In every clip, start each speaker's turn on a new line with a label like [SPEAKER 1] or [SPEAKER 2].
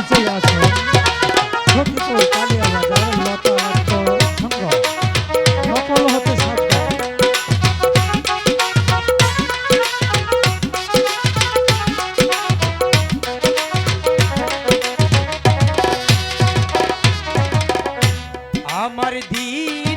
[SPEAKER 1] বেঁচে আছে আমার দিয়ে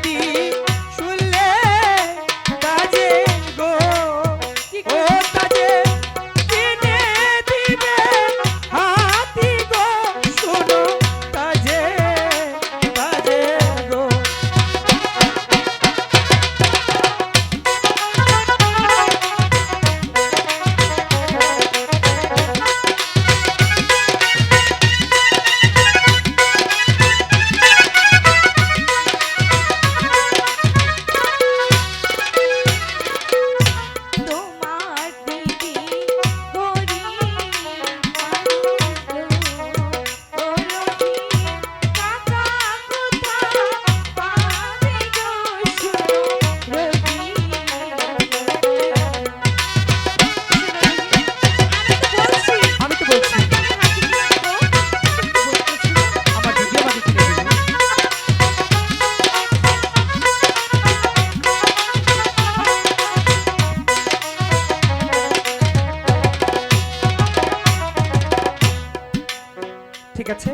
[SPEAKER 1] ঠিক আছে?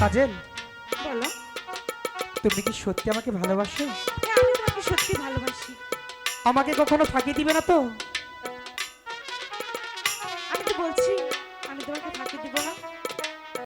[SPEAKER 1] কাজেল
[SPEAKER 2] বলো।
[SPEAKER 1] তুমি কি সত্যি আমাকে ভালোবাসো?
[SPEAKER 2] আমি তোমাকে সত্যি ভালোবাসি।
[SPEAKER 1] আমাকে কখনো ফাঁকি দিবে না তো?
[SPEAKER 2] আমি তো বলছি আমি তোমাকে ফাঁকি দিব না।